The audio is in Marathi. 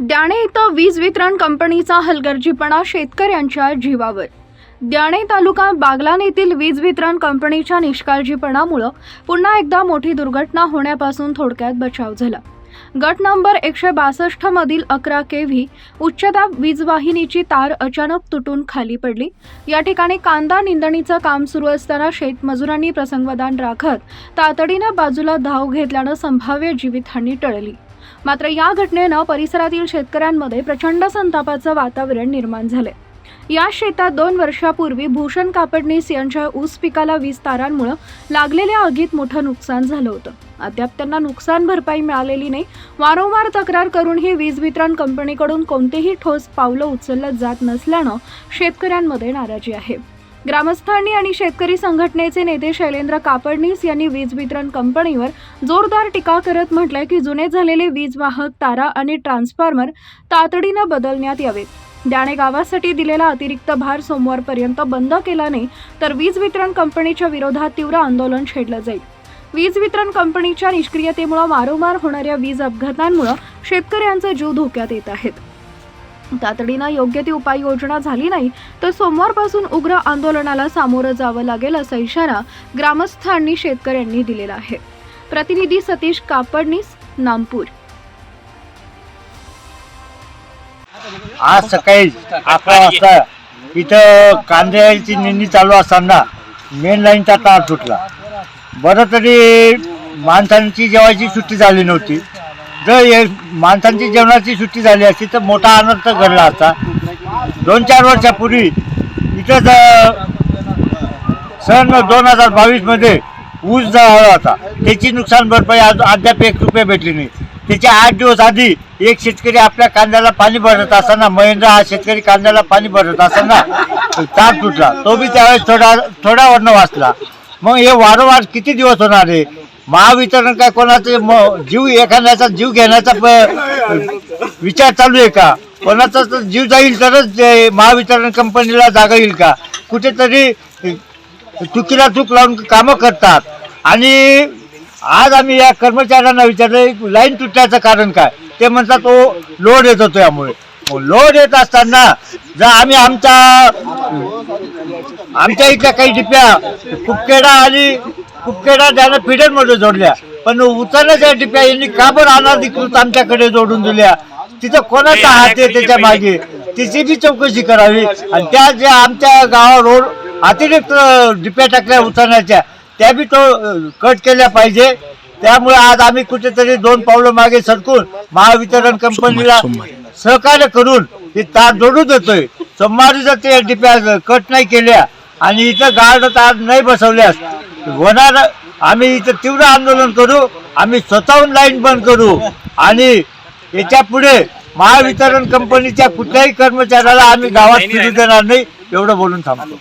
द्याणे इथं वीज वितरण कंपनीचा हलगर्जीपणा शेतकऱ्यांच्या जीवावर. द्याणे तालुका बागलान येथील वीज वितरण कंपनीच्या निष्काळजीपणामुळं पुन्हा एकदा मोठी दुर्घटना होण्यापासून थोडक्यात बचाव झाला. गट नंबर एकशे बासष्ट मधील अकरा के व्ही उच्चदाब वीज वाहिनीची तार अचानक तुटून खाली पडली. या ठिकाणी कांदा निंदणीचं काम सुरू असताना शेतमजुरांनी प्रसंगवदान राखत तातडीनं बाजूला धाव घेतल्यानं संभाव्य जीवितहानी टळली. मात्र या घटनेनं परिसरातील शेतकऱ्यांमध्ये प्रचंड संतापाचं वातावरण निर्माण झाले या शेतात दोन वर्षापूर्वी भूषण कापडणीस यांच्या ऊस पिकाला वीज तारांमुळे लागलेल्या आगीत मोठं नुकसान झालं होतं. अद्याप त्यांना नुकसान भरपाई मिळालेली नाही. वारंवार तक्रार करूनही वीज वितरण कंपनीकडून कोणतेही ठोस पावलं उचललं जात नसल्यानं शेतकऱ्यांमध्ये नाराजी आहे. ग्रामस्थांनी आणि शेतकरी संघटनेचे नेते शैलेंद्र कापडणीस यांनी वीज वितरण कंपनीवर जोरदार टीका करत म्हटलंय की जुने झालेले वीज वाहक तारा आणि ट्रान्सफॉर्मर तातडीनं बदलण्यात यावेत द्याणे गावासाठी दिलेला अतिरिक्त भार सोमवारपर्यंत बंद केला नाही तर वीज वितरण कंपनीच्या विरोधात तीव्र आंदोलन छेडलं जाईल. वीज वितरण कंपनीच्या निष्क्रियतेमुळे वारंवार होणाऱ्या वीज अपघातांमुळे शेतकऱ्यांचा जीव धोक्यात येत आहेत तातडीनं योग्य ती उपाययोजना झाली नाही तर सोमवारपासून उग्र आंदोलनाला सामोरं जावं लागेल असा इशारा ग्रामस्थांनी शेतकऱ्यांनी दिलेला आहे. प्रतिनिधी सतीश कापडनीस नामपूर. आज सकाळी अकरा वाजता इथं कांद्याची निंदी चालू असताना मेन लाईनचा तार तुटला. बरं तरी माणसांची जेवायची सुट्टी झाली नव्हती. जर हे माणसांची जेवणाची सुट्टी झाली असती तर मोठा आनंद घडला असता. दोन चार वर्षापूर्वी इथं ज- सन दोन हजार बावीसमध्ये ऊस जळाला होता. त्याची नुकसान भरपाई आज अद्याप एक रुपये भेटली नाही. त्याच्या आठ दिवस आधी एक शेतकरी आपल्या कांद्याला पाणी भरत असताना महेंद्र हा शेतकरी कांद्याला पाणी भरत असताना ताप तुटला. तो बी त्यावेळेस थोडा थोडा वर्ण वाचला. मग हे वारंवार किती दिवस होणार आहे? महावितरण काय कोणाचा जीव एखाद्याचा जीव घेण्याचा प- विचार चालू आहे का? कोणाचा तर जीव जाईल तरच ते महावितरण कंपनीला जागा येईल का? कुठेतरी चुकीला चूक लावून कामं करतात. आणि आज आम्ही या कर्मचाऱ्यांना विचारलं लाईन तुटण्याचं कारण काय? ते म्हणतात तो लोड येत होतो यामुळे. लोड येत असताना जर आम्ही आमच्या आमच्या इथल्या काही डिप्या कुपकेडा आणि कुपकेडा त्यानं फिडरमध्ये जोडल्या. पण उचलण्याच्या डिप्या यांनी का बरं अनाधिकृत आमच्याकडे जोडून दिल्या? तिथं कोणाचा हात आहे त्याच्यामागे? तिची बी चौकशी करावी. आणि त्या ज्या आमच्या गावावर रोड अतिरिक्त डिप्या टाकल्या उचलण्याच्या त्या बी तो कट केल्या पाहिजे. त्यामुळे आज आम्ही कुठेतरी दोन पावलं मागे सरकून महावितरण कंपनीला सहकार्य करून ही तार जोडून देतोय. सोमवारी जर ते डिप्या कट नाही केल्या आणि इथं गार्ड तार नाही बसवल्यास होणार आम्ही इथं तीव्र आंदोलन करू आम्ही स्वतःहून लाईन बंद करू. आणि याच्यापुढे महावितरण कंपनीच्या कुठल्याही कर्मचाऱ्याला आम्ही गावात फिरू देणार नाही एवढं बोलून थांबतो.